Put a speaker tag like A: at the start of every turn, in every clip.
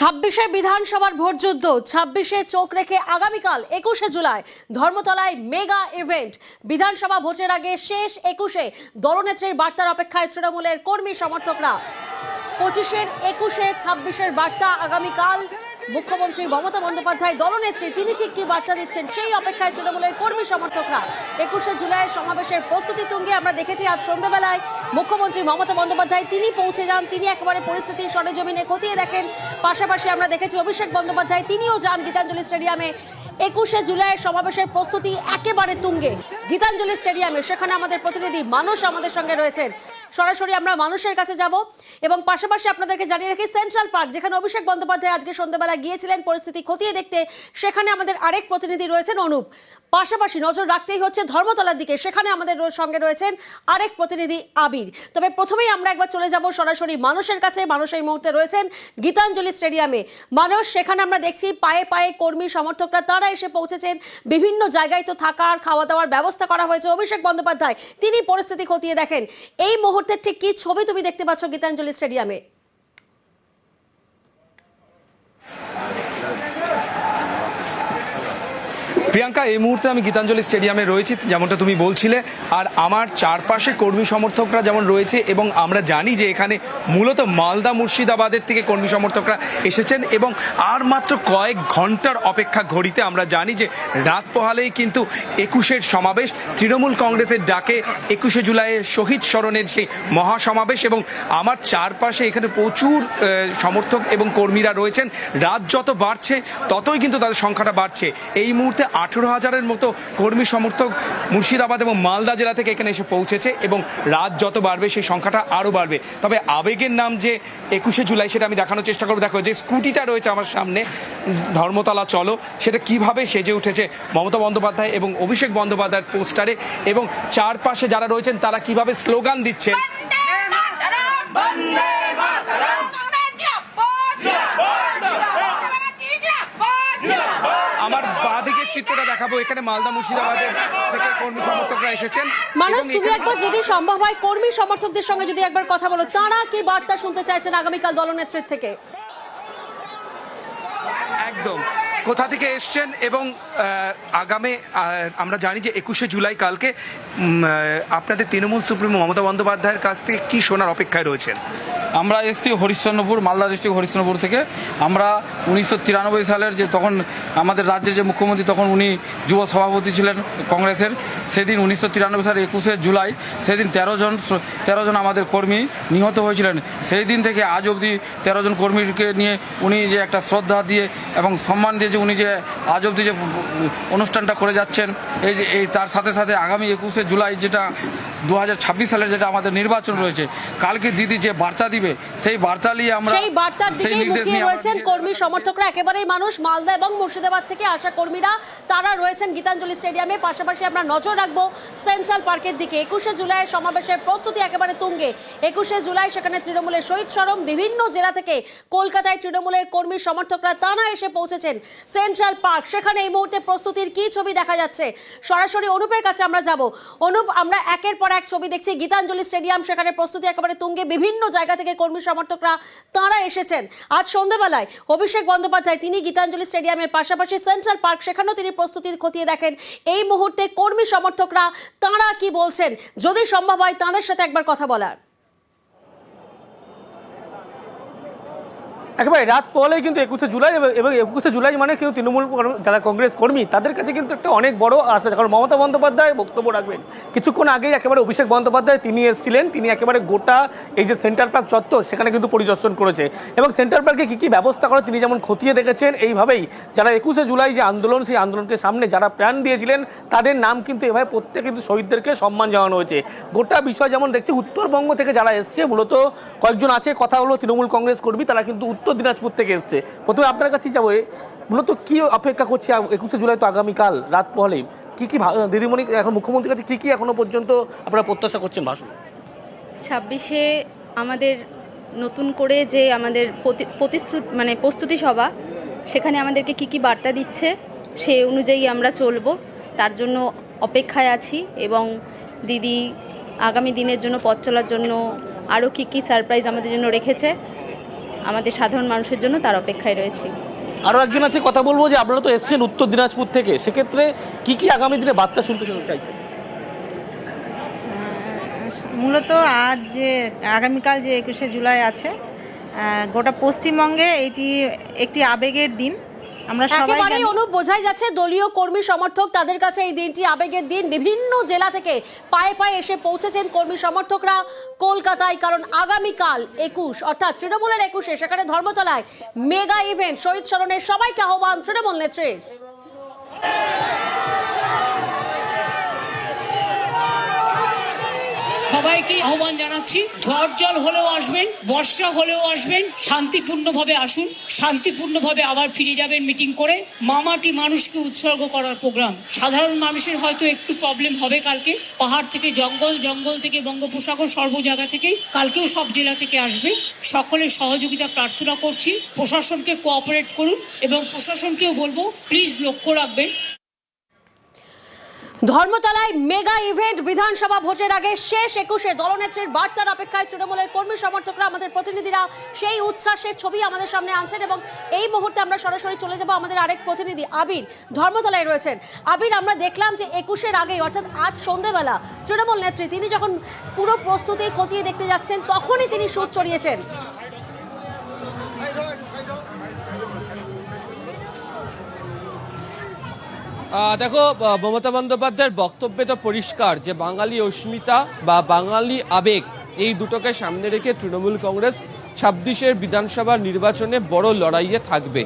A: ছাব্বিশে বিধানসভার ভোটযুদ্ধ ছাব্বিশে চোখ রেখে আগামীকাল একুশে জুলাই ধর্মতলায় মেগা ইভেন্ট। বিধানসভা ভোটের আগে শেষ একুশে দলনেত্রীর বার্তার অপেক্ষায় তৃণমূলের কর্মী সমর্থকরা। পঁচিশের একুশে ছাব্বিশের বার্তা আগামীকাল মুখ্যমন্ত্রী মমতা বন্দ্যোপাধ্যায় দলনেত্রী, তিনি ঠিক কি বার্তা দিচ্ছেন? সেই অপেক্ষায় তৃণমূলের কর্মী সমর্থকরা একুশে জুলাই সমাবেশের প্রস্তুতি তুঙ্গে আমরা দেখেছি আজ সন্ধ্যাবেলায়। মুখ্যমন্ত্রী মমতা বন্দ্যোপাধ্যায়, তিনি পৌঁছে যান, তিনি একেবারে পরিস্থিতি সরেজমিনে খতিয়ে দেখেন। পাশাপাশি আমরা দেখেছি অভিষেক বন্দ্যোপাধ্যায়, তিনিও যান গীতাঞ্জলি স্টেডিয়ামে। একুশে জুলাইয়ের সমাবেশের প্রস্তুতি একেবারে তুঙ্গে। গীতাঞ্জলি স্টেডিয়ামে, সেখানে আমাদের প্রতিনিধি মানুষ আমাদের সঙ্গে রয়েছেন। সরাসরি আমরা মানুষের কাছে যাব এবং পাশাপাশি আপনাদেরকে জানিয়ে রাখি সেন্ট্রাল পার্ক যেখানে অভিষেক বন্দ্যোপাধ্যায় আজকে সন্ধ্যাবেলা গিয়েছিলেন, পরিস্থিতি খতিয়ে দেখতে, সেখানে আমাদের আরেক প্রতিনিধি রয়েছেন, অনুপ। পাশাপাশি নজর রাখতেই হচ্ছে ধর্মতলার দিকে। সেখানে আমাদের সঙ্গে রয়েছেন আরেক প্রতিনিধি আবির। তবে প্রথমেই আমরা একবার চলে যাব সরাসরি মানুষের কাছে। মানুষ এই মুহূর্তে রয়েছেন গীতাঞ্জলি স্টেডিয়ামে। মানুষ, সেখানে আমরা দেখছি পায়ে পায়ে কর্মী, সমর্থকরা, তারা এসে পৌঁছেছেন। বিভিন্ন জায়গায় তো থাকার খাওয়া দাওয়ার ব্যবস্থা করা হয়েছে। অভিষেক বন্দ্যোপাধ্যায়, তিনি পরিস্থিতি খতিয়ে দেখেন। এই মুহূর্তে ঠিক কি ছবি তুমি দেখতে পাচ্ছ গীতাঞ্জলি স্টেডিয়ামে?
B: প্রিয়াঙ্কা, এই মুহূর্তে আমি গীতাঞ্জলি স্টেডিয়ামে রয়েছি, যেমনটা তুমি বলছিলে, আর আমার চারপাশে কর্মী সমর্থকরা যেমন রয়েছে, এবং আমরা জানি যে এখানে মূলত মালদা মুর্শিদাবাদের থেকে কর্মী সমর্থকরা এসেছেন, এবং আর মাত্র কয়েক ঘণ্টার অপেক্ষা ঘড়িতে আমরা জানি যে রাত পোহালেই কিন্তু একুশের সমাবেশ, তৃণমূল কংগ্রেসের ডাকে একুশে জুলাইয়ের শহীদ স্মরণের সেই মহাসমাবেশ, এবং আমার চারপাশে এখানে প্রচুর সমর্থক এবং কর্মীরা রয়েছেন, রাত যত বাড়ছে ততই কিন্তু তাদের সংখ্যাটা বাড়ছে। এই মুহূর্তে আঠেরো হাজারের মতো কর্মী সমর্থক মুর্শিদাবাদ এবং মালদা জেলা থেকে এখানে এসে পৌঁছেছে এবং রাত যত বাড়বে সেই সংখ্যাটা আরও বাড়বে। তবে আবেগের নাম যে একুশে জুলাই সেটা আমি দেখানোর চেষ্টা করব। দেখো, যে স্কুটিটা রয়েছে আমার সামনে, ধর্মতলা, চলো, সেটা কীভাবে সেজে উঠেছে মমতা বন্দ্যোপাধ্যায় এবং অভিষেক বন্দ্যোপাধ্যায়ের পোস্টারে এবং চারপাশে যারা রয়েছেন তারা কীভাবে স্লোগান দিচ্ছেন আমার বাঁদিকের চিত্রটা দেখাবো। এখানে মালদা মুর্শিদাবাদের থেকে কর্মী সমর্থকরা এসেছেন।
A: মানুষ তুমি একবার যদি সম্ভব হয় কর্মী সমর্থকদের সঙ্গে যদি একবার কথা বলো। তারা কি বার্তা শুনতে চাইছেন আগামীকাল দলনেত্রীর থেকে?
B: একদম। কোথা থেকে এসছেন এবং আগামী আমরা জানি যে একুশে জুলাই কালকে আপনাদের তৃণমূল সুপ্রিমো মমতা বন্দ্যোপাধ্যায়ের কাছ থেকে কি শোনার অপেক্ষায় রয়েছেন?
C: আমরা এসেছি হরিশ্চন্দ্রপুর, মালদা ডিস্ট্রিক্ট হরিশ্চন্দ্রপুর থেকে। আমরা উনিশশো তিরানব্বই সালের যে তখন আমাদের রাজ্যের যে মুখ্যমন্ত্রী, তখন উনি যুব সভাপতি ছিলেন কংগ্রেসের। সেদিন উনিশশো তিরানব্বই সালের একুশে জুলাই, সেদিন তেরো জন তেরো জন আমাদের কর্মী নিহত হয়েছিলেন। সেই দিন থেকে আজ অবধি তেরো জন কর্মীকে নিয়ে উনি যে একটা শ্রদ্ধা দিয়ে এবং সম্মান দিয়ে যে উনি যে আজ অবধি যে অনুষ্ঠানটা করে যাচ্ছেন, এই যে, এই তার সাথে সাথে আগামী একুশে জুলাই যেটা দু সালের যেটা আমাদের নির্বাচন রয়েছে কালকে দিদি যে বার্তা দিবে সেই বার্তা নিয়ে আমরা
A: সেই বার্তার দিকেই মুখিয়ে রয়েছেন কর্মী সমর্থকরা। একেবারেই মানুষ মালদা এবং মুর্শিদাবাদ থেকে আসা কর্মীরা তারা রয়েছেন গীতাঞ্জলি স্টেডিয়ামে। পাশাপাশি আমরা নজর রাখব সেন্ট্রাল পার্কের দিকে। একুশে জুলাইয়ের সমাবেশের প্রস্তুতি একেবারে তুঙ্গে। একুশে জুলাই সেখানে তৃণমূলের শহীদ সরম বিভিন্ন জেলা থেকে কলকাতায় তৃণমূলের কর্মী সমর্থকরা তারা এসে পৌঁছেছেন সেন্ট্রাল পার্ক। সেখানে এই মুহূর্তে প্রস্তুতির কি ছবি দেখা যাচ্ছে? সরাসরি অনুপের কাছে আমরা যাব। অনুপ আমরা একের পর এক ছবি দেখছি গীতাঞ্জলি স্টেডিয়াম, সেখানে প্রস্তুতি একেবারে তুঙ্গে। বিভিন্ন জায়গা থেকে কর্মী সমর্থকরা, তাঁরা এসেছেন। আজ সন্ধ্যাবেলায় অভিষেক বন্দ্যোপাধ্যায়, তিনি গীতাঞ্জলি স্টেডিয়ামের পাশাপাশি সেন্ট্রাল পার্ক, সেখানেও তিনি প্রস্তুতি খতিয়ে দেখেন। এই মুহূর্তে কর্মী সমর্থকরা, তাঁরা কি বলছেন? যদি সম্ভব হয় তাঁদের সাথে একবার কথা বলার।
D: একেবারে রাত পহলেই কিন্তু একুশে জুলাই এবং- একুশে জুলাই মানে কিন্তু তৃণমূল যারা কংগ্রেস কর্মী, তাদের কাছে কিন্তু একটা অনেক বড় আশা, কারণ মমতা বন্দ্যোপাধ্যায় বক্তব্য রাখবেন। কিছুক্ষণ আগেই একেবারে অভিষেক বন্দ্যোপাধ্যায় তিনি এসেছিলেন, তিনি একেবারে গোটা এই যে সেন্ট্রাল পার্ক চত্বর, সেখানে কিন্তু পরিদর্শন করেছে। এবং সেন্ট্রাল পার্কে কী কী ব্যবস্থা করে তিনি যেমন খতিয়ে দেখেছেন, এইভাবেই যারা একুশে জুলাই যে আন্দোলন, সেই আন্দোলনকে সামনে যারা প্রাণ দিয়েছিলেন, তাদের নাম কিন্তু এভাবে প্রত্যেক কিন্তু শহীদদেরকে সম্মান জানানো হয়েছে। গোটা বিষয় যেমন দেখছি, উত্তরবঙ্গ থেকে যারা এসছে, মূলত কয়েকজন আছে, কথা হলো তৃণমূল কংগ্রেস কর্মী, তারা কিন্তু উত্তর দিনাজপুর থেকে এসছে। প্রথমে আপনার কাছে যাব। মূলত কি অপেক্ষা করছে একুশে জুলাই তো আগামীকাল, রাত পহলে। কি কি দিদিমণি এখন মুখ্যমন্ত্রীর কাছে কি কি এখনও পর্যন্ত আপনারা প্রত্যাশা করছেন ভাষণ?
E: ছাব্বিশে আমাদের নতুন করে যে আমাদের প্রতি- প্রতিশ্রুত মানে প্রস্তুতি সভা, সেখানে আমাদেরকে কি কি বার্তা দিচ্ছে সেই অনুযায়ী আমরা চলব। তার জন্য অপেক্ষায় আছি এবং দিদি আগামী দিনের জন্য, পথ চলার জন্য আরও কী কী সারপ্রাইজ আমাদের জন্য রেখেছে। আমাদের সাধারণ মানুষের জন্য তার অপেক্ষায় রয়েছি।
D: আরও একজন আছে কথা বলব যে আপনারা তো এসছেন উত্তর দিনাজপুর থেকে। সেক্ষেত্রে কি কি আগামী দিনে বার্তা শুনতে চাইছেন?
F: মূলত আজ যে আগামীকাল যে একুশে জুলাই আছে গোটা পশ্চিমবঙ্গে এটি একটি আবেগের দিন। আমরা
A: একেবারেই অনুপ বোঝাই যাচ্ছে দলীয় কর্মী সমর্থক তাদের কাছে এই দিনটি আবেগের দিন। বিভিন্ন জেলা থেকে পায়ে পায়ে এসে পৌঁছেছেন কর্মী সমর্থকরা কলকাতায় কারণ আগামীকাল একুশ অর্থাৎ তৃণমূলের একুশে সেখানে ধর্মতলায় মেগা ইভেন্ট। শহীদ স্মরণের সবাইকে আহ্বান তৃণমূল নেত্রীর।
G: সবাইকে আহ্বান জানাচ্ছি ঝড় জল হলেও আসবেন, বর্ষা হলেও আসবেন, শান্তিপূর্ণভাবে আসুন, শান্তিপূর্ণভাবে আবার ফিরে যাবেন মিটিং করে। মামাটি মানুষকে উৎসর্গ করার প্রোগ্রাম। সাধারণ মানুষের হয়তো একটু প্রবলেম হবে কালকে। পাহাড় থেকে জঙ্গল জঙ্গল থেকে বঙ্গোপসাগর সর্ব জায়গা থেকেই কালকেও সব জেলা থেকে আসবে। সকলের সহযোগিতা প্রার্থনা করছি। প্রশাসনকে কোঅপারেট করুন এবং প্রশাসনকেও বলব প্লিজ লক্ষ্য রাখবেন।
A: ধর্মতলায় মেগা ইভেন্ট বিধানসভা ভোটের আগে শেষ একুশে দলনেত্রীর বার্তার অপেক্ষায় তৃণমূলের কর্মী সমর্থকরা, আমাদের প্রতিনিধিরা সেই উচ্ছ্বাসের ছবি আমাদের সামনে আনছেন এবং এই মুহূর্তে আমরা সরাসরি চলে যাব আমাদের আরেক প্রতিনিধি আবির। ধর্মতলায় রয়েছেন। আবির, আমরা দেখলাম যে একুশের আগে, অর্থাৎ আজ সন্ধেবেলা, তৃণমূল নেত্রী, তিনি যখন পুরো প্রস্তুতি খতিয়ে দেখতে যাচ্ছেন, তখনই তিনি সুদ চড়িয়েছেন।
H: দেখো মমতা বন্দ্যোপাধ্যায়ের বক্তব্যে তো পরিষ্কার যে বাঙালি অস্মিতা বা বাঙালি আবেগ, এই দুটোকে সামনে রেখে তৃণমূল কংগ্রেস ছাব্বিশের বিধানসভা নির্বাচনে বড় লড়াইয়ে থাকবে।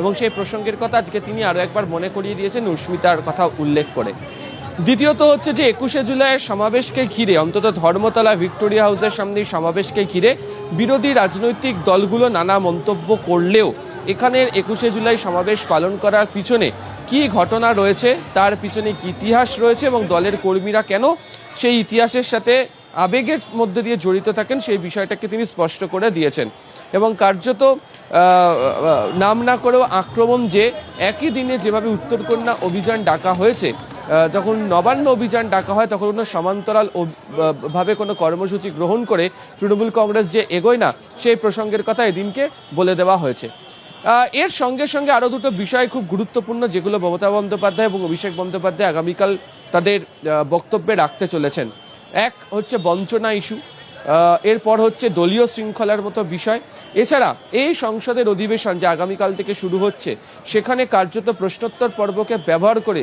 H: এবং সেই প্রসঙ্গের কথা আজকে তিনি আরও একবার মনে করিয়ে দিয়েছেন, অস্মিতার কথা উল্লেখ করে। দ্বিতীয়ত হচ্ছে যে একুশে জুলাইয়ের সমাবেশকে ঘিরে, অন্তত ধর্মতলা ভিক্টোরিয়া হাউসের সামনে সমাবেশকে ঘিরে বিরোধী রাজনৈতিক দলগুলো নানা মন্তব্য করলেও এখানের একুশে জুলাই সমাবেশ পালন করার পিছনে কি ঘটনা রয়েছে, তার পিছনে কি ইতিহাস রয়েছে এবং দলের কর্মীরা কেন সেই ইতিহাসের সাথে আবেগের মধ্যে দিয়ে জড়িত থাকেন সেই বিষয়টাকে তিনি স্পষ্ট করে দিয়েছেন। এবং কার্যত নাম না করেও আক্রমণ যে একই দিনে যেভাবে উত্তরকন্যা অভিযান ডাকা হয়েছে যখন নবান্ন অভিযান ডাকা হয়, তখন কোনো সমান্তরাল ভাবে কোনো কর্মসূচি গ্রহণ করে তৃণমূল কংগ্রেস যে এগোয় না, সেই প্রসঙ্গের কথা এদিনকে বলে দেওয়া হয়েছে। এর সঙ্গে সঙ্গে আরও দুটো বিষয় খুব গুরুত্বপূর্ণ, যেগুলো মমতা বন্দ্যোপাধ্যায় এবং অভিষেক বন্দ্যোপাধ্যায় আগামীকাল তাদের বক্তব্যে রাখতে চলেছেন। এক হচ্ছে বঞ্চনা ইস্যু এরপর হচ্ছে দলীয় শৃঙ্খলার মতো বিষয়। এছাড়া এই সংসদের অধিবেশন যে আগামীকাল থেকে শুরু হচ্ছে, সেখানে কার্যত প্রশ্নোত্তর পর্বকে ব্যবহার করে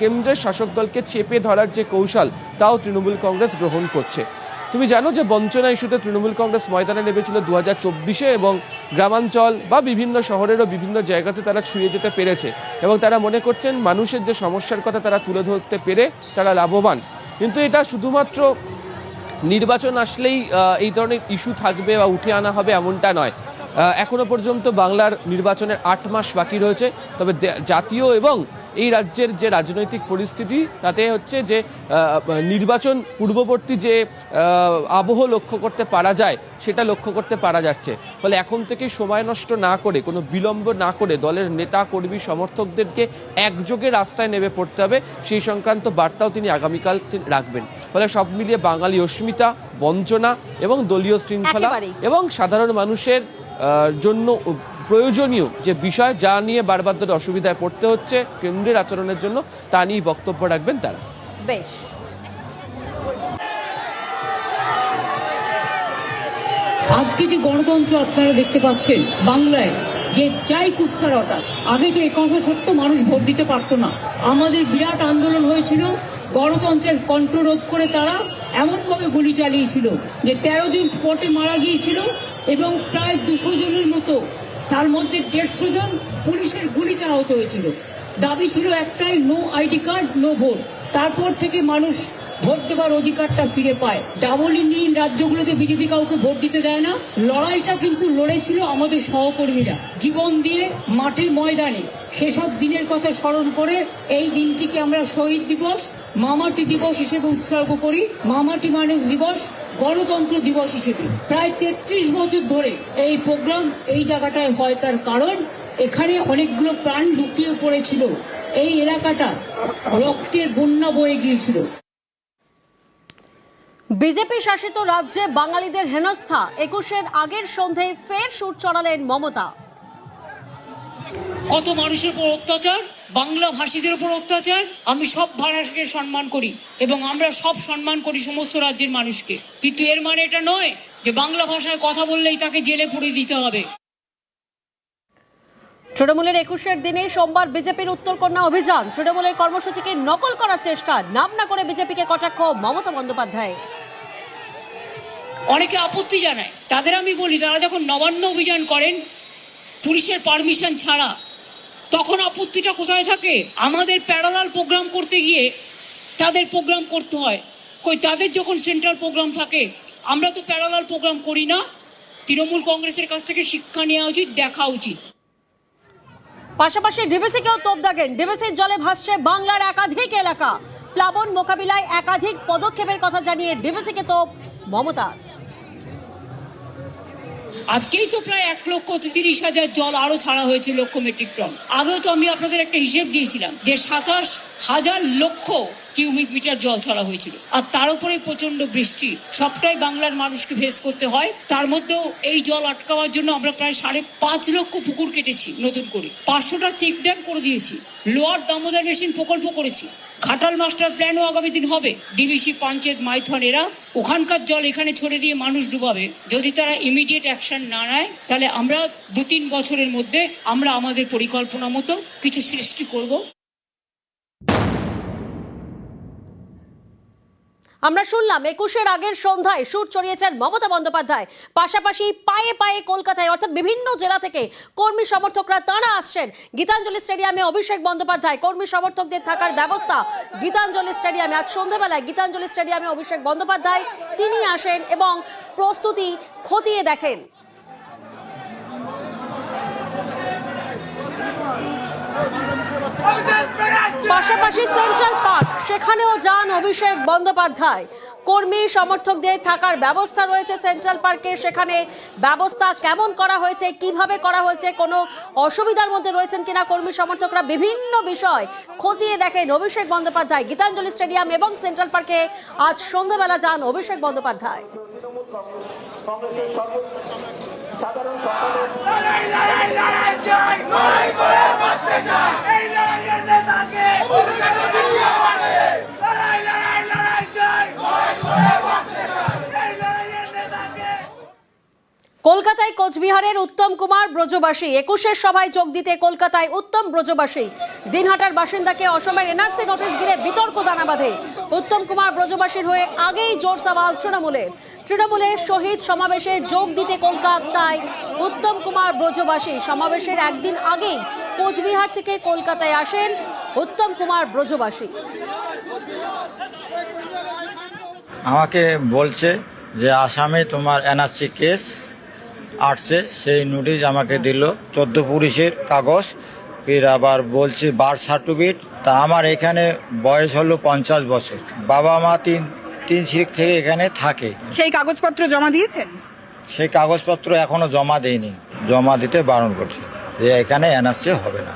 H: কেন্দ্রের শাসক দলকে চেপে ধরার যে কৌশল, তাও তৃণমূল কংগ্রেস গ্রহণ করছে। তুমি জানো যে বঞ্চনা ইস্যুতে তৃণমূল কংগ্রেস ময়দানে নেমেছিল দু হাজার চব্বিশে এবং গ্রামাঞ্চল বা বিভিন্ন শহরেরও বিভিন্ন জায়গাতে তারা ছুঁয়ে যেতে পেরেছে এবং তারা মনে করছেন মানুষের যে সমস্যার কথা তারা তুলে ধরতে পেরে তারা লাভবান। কিন্তু এটা শুধুমাত্র নির্বাচন আসলেই এই ধরনের ইস্যু থাকবে বা উঠে আনা হবে এমনটা নয়। এখনও পর্যন্ত বাংলার নির্বাচনের আট মাস বাকি রয়েছে। তবে জাতীয় এবং এই রাজ্যের যে রাজনৈতিক পরিস্থিতি তাতে হচ্ছে যে নির্বাচন পূর্ববর্তী যে আবহ লক্ষ্য করতে পারা যায় সেটা লক্ষ্য করতে পারা যাচ্ছে। ফলে এখন থেকে সময় নষ্ট না করে কোনো বিলম্ব না করে দলের নেতা কর্মী সমর্থকদেরকে একযোগে রাস্তায় নেমে পড়তে হবে। সেই সংক্রান্ত বার্তাও তিনি আগামীকাল রাখবেন। ফলে সব মিলিয়ে বাঙালি অস্মিতা বঞ্চনা এবং দলীয় শৃঙ্খলা এবং সাধারণ মানুষের জন্য প্রয়োজনীয় যে বিষয় যা নিয়ে বারবার ধরে অসুবিধায় পড়তে হচ্ছে কেন্দ্রের আচরণের জন্য তা নিয়ে বক্তব্য রাখবেন তারা।
A: বেশ।
G: আজকে যে গণতন্ত্র আপনারা দেখতে পাচ্ছেন বাংলায় যে চাই কুৎসারতা আগে তো একথা সত্য মানুষ ভোট দিতে পারতো না। আমাদের বিরাট আন্দোলন হয়েছিল গণতন্ত্রের কণ্ঠরোধ করে তারা এমনভাবে গুলি চালিয়েছিল যে তেরো জন স্পটে মারা গিয়েছিল এবং প্রায় দুশো জনের মতো, তার মধ্যে দেড়শো জন পুলিশের গুলিতে আহত হয়েছিল। দাবি ছিল একটাই no ID card no vote তারপর থেকে মানুষ ভোট দেবার অধিকারটা ফিরে পায়। ডাবল ইঞ্জিন রাজ্যগুলোতে বিজেপি কাউকে ভোট দিতে দেয় না। লড়াইটা কিন্তু লড়েছিল আমাদের সহকর্মীরা। জীবন দিয়ে মাঠের ময়দানে, সেসব দিনের কথা স্মরণ করে এই দিনটিকে আমরা শহীদ দিবস মামাটি দিবস হিসেবে উৎসর্গ করি। মামাটি মানুষ দিবস গণতন্ত্র দিবস হিসেবে। প্রায় তেত্রিশ বছর ধরে এই প্রোগ্রাম এই জায়গাটায় হয় তার কারণ এখানে অনেকগুলো প্রাণ লুকিয়ে পড়েছিল। এই এলাকাটা রক্তের বন্যা বয়ে গিয়েছিল।
A: বিজেপি শাসিত রাজ্যে বাঙালিদের হেনস্থা একুশের আগের সন্ধেয় ফের সুর চড়ালেন মমতা।
G: কত মানুষের উপর অত্যাচার? বাংলা ভাষীদের উপর অত্যাচার আমি সব ভাষাকে সম্মান করি এবং আমরা সব সম্মান করি সমস্ত রাজ্যের মানুষকে। কিন্তু এর মানে এটা নয় যে বাংলা ভাষায় কথা বললেই তাকে জেলে পুরে দিতে হবে।
A: তৃণমূলের একুশের দিনে সোমবার বিজেপির উত্তরকন্যা অভিযান। তৃণমূলের কর্মসূচিকে নকল করার চেষ্টা নাম না করে বিজেপিকে কটাক্ষ মমতা বন্দ্যোপাধ্যায়।
G: অনেকে আপত্তি জানায় তাদের আমি বলি তারা যখন নবান্ন অভিযান করেন পুলিশের পারমিশন ছাড়া তখন আপত্তিটা কোথায় থাকে? আমাদের প্যারালাল প্রোগ্রাম করতে গিয়ে তাদের প্রোগ্রাম করতে হয়। কই, তাদের যখন সেন্ট্রাল প্রোগ্রাম থাকে, আমরা তো প্যারালাল প্রোগ্রাম করি না। তৃণমূল কংগ্রেসের কাছ থেকে শিক্ষা নেওয়া উচিত, দেখা উচিত।
A: পাশাপাশি ডিভিসিকেও তোপ দাগেন। ডিভিসির জলে ভাসছে বাংলার একাধিক এলাকা। প্লাবন মোকাবিলায় একাধিক পদক্ষেপের কথা জানিয়ে ডিভিসিকে তোপ মমতার
G: আজকেই তো প্রায় এক লক্ষ তিরিশ হাজার জল আরও ছাড়া হয়েছে লক্ষ মেট্রিক টন আগেও তো আমি আপনাদের একটা হিসেব দিয়েছিলাম যে সাতাশ হাজার লক্ষ কিউবিক মিটার জল ছাড়া হয়েছিল। আর তার উপরে প্রচণ্ড বৃষ্টি। সবটাই বাংলার মানুষকে ফেস করতে হয়। তার মধ্যেও এই জল আটকাওয়ার জন্য আমরা প্রায় সাড়ে পাঁচ লক্ষ পুকুর কেটেছি নতুন করে। পাঁচশোটা চেক ড্যাম করে দিয়েছি। লোয়ার দামোদর মেশিন প্রকল্প করেছি। ঘাটাল মাস্টার প্ল্যানও আগামী দিন হবে। ডিবিসি, পঞ্চায়েত, মাইথন, এরা ওখানকার জল এখানে ছড়ে দিয়ে মানুষ ডুবাবে। যদি তারা ইমিডিয়েট অ্যাকশন না নেয়, তাহলে আমরা দু তিন বছরের মধ্যে আমরা আমাদের পরিকল্পনা মতো কিছু সৃষ্টি করব।
A: আমরা শুনলাম একুশের আগের সন্ধ্যায় সুর চড়িয়েছেন মমতা বন্দ্যোপাধ্যায়। পাশাপাশি পায়ে পায়ে কলকাতায়, অর্থাৎ বিভিন্ন জেলা থেকে কর্মী সমর্থকরা তাঁরা আসছেন। গীতাঞ্জলি স্টেডিয়ামে অভিষেক বন্দ্যোপাধ্যায়, কর্মী সমর্থকদের থাকার ব্যবস্থা। গীতাঞ্জলি স্টেডিয়ামে আজ সন্ধ্যাবেলায় গীতাঞ্জলি স্টেডিয়ামে অভিষেক বন্দ্যোপাধ্যায়, তিনি আসেন এবং প্রস্তুতি খতিয়ে দেখেন। পাশাপাশি সেন্ট্রাল পার্ক সেখানেও যান অভিষেক বন্দ্যোপাধ্যায় কর্মী সমর্থকদের থাকার ব্যবস্থা রয়েছে সেন্ট্রাল পার্কে সেখানে ব্যবস্থা কেমন করা হয়েছে কীভাবে করা হয়েছে কোনো অসুবিধার মধ্যে রয়েছেন কিনা কর্মী সমর্থকরা বিভিন্ন বিষয় খতিয়ে দেখেন অভিষেক বন্দ্যোপাধ্যায় গীতাঞ্জলি স্টেডিয়াম এবং সেন্ট্রাল পার্কে আজ সন্ধ্যাবেলা যান অভিষেক বন্দ্যোপাধ্যায় কলকাতায় কোচবিহারের উত্তম কুমার ব্রজবাসী। একুশের সভায় যোগ দিতে কলকাতায় উত্তম ব্রজবাসী। দিনহাটার বাসিন্দাকে অসমের এনআরসি নোটিশ ঘিরে বিতর্ক দানা বাঁধে। উত্তম কুমার ব্রজবাসীর হয়ে আগেই জোর সওয়াল তৃণমূলের। তৃণমূলের শহীদ সমাবেশে যোগ দিতে কলকাতায় উত্তম কুমার ব্রজবাসী। সমাবেশের একদিন আগেই কোচবিহার থেকে কলকাতায় আসেন উত্তম কুমার ব্রজবাসী।
I: আমাকে বলছে যে আসামে তোমার এনআরসি কেস আসছে সেই নোটিশ আমাকে দিল। চোদ্দ পুলিশের কাগজ ফির আবার বলছে বার্থ সার্টিফিকেট তা আমার এখানে বয়স হলো পঞ্চাশ বছর। বাবা মা তিন তিন সিরিক থেকে এখানে থাকে।
J: সেই কাগজপত্র জমা দিয়েছেন?
I: সেই কাগজপত্র এখনও জমা দেয়নি। জমা দিতে বারণ করছে। যে এখানে এনআরসি হবে না।